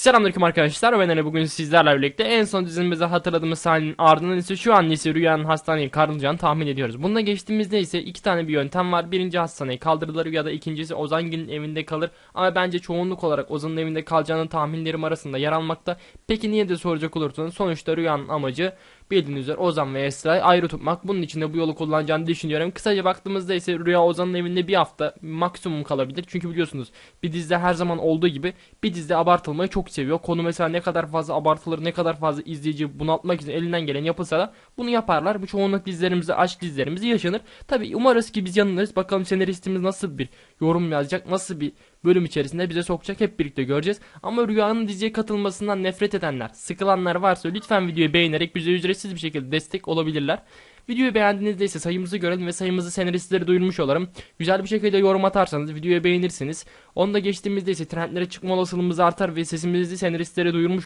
Selamünaleyküm arkadaşlar. Ben Ene bugün sizlerle birlikte en son dizimizde hatırladığımız sahnenin ardından ise şu an ise Rüya'nın hastaneye kaldırılacağını tahmin ediyoruz. Bununla geçtiğimizde ise iki tane bir yöntem var. Birinci hastaneye kaldırılır ya da ikincisi Ozangil'in evinde kalır. Ama bence çoğunluk olarak Ozan'ın evinde kalacağının tahminlerim arasında yer almakta. Peki niye de soracak olursanız sonuçta Rüya'nın amacı bildiğiniz üzere Ozan ve Esra'yı ayrı tutmak. Bunun için de bu yolu kullanacağını düşünüyorum. Kısaca baktığımızda ise Rüya Ozan'ın evinde bir hafta maksimum kalabilir. Çünkü biliyorsunuz bir dizide her zaman olduğu gibi bir dizide abartılmayı çok seviyor. Konu mesela ne kadar fazla abartılır, ne kadar fazla izleyici bunaltmak için elinden gelen yapılsa da bunu yaparlar. Bu çoğunluk dizilerimizde, aşk dizilerimizde yaşanır. Tabi umarız ki biz yanılırız. Bakalım senaristimiz nasıl bir yorum yazacak, nasıl bir bölüm içerisinde bize sokacak hep birlikte göreceğiz. Ama Rüya'nın diziye katılmasından nefret edenler, sıkılanlar varsa lütfen videoyu beğenerek bize ücretsiz bir şekilde destek olabilirler. Videoyu beğendiğinizde ise sayımızı görelim ve sayımızı senaristlere duyurmuş olalım. Güzel bir şekilde yorum atarsanız videoyu beğenirsiniz. Onu da geçtiğimizde ise trendlere çıkma olasılığımız artar ve sesimizi senaristlere duyurmuş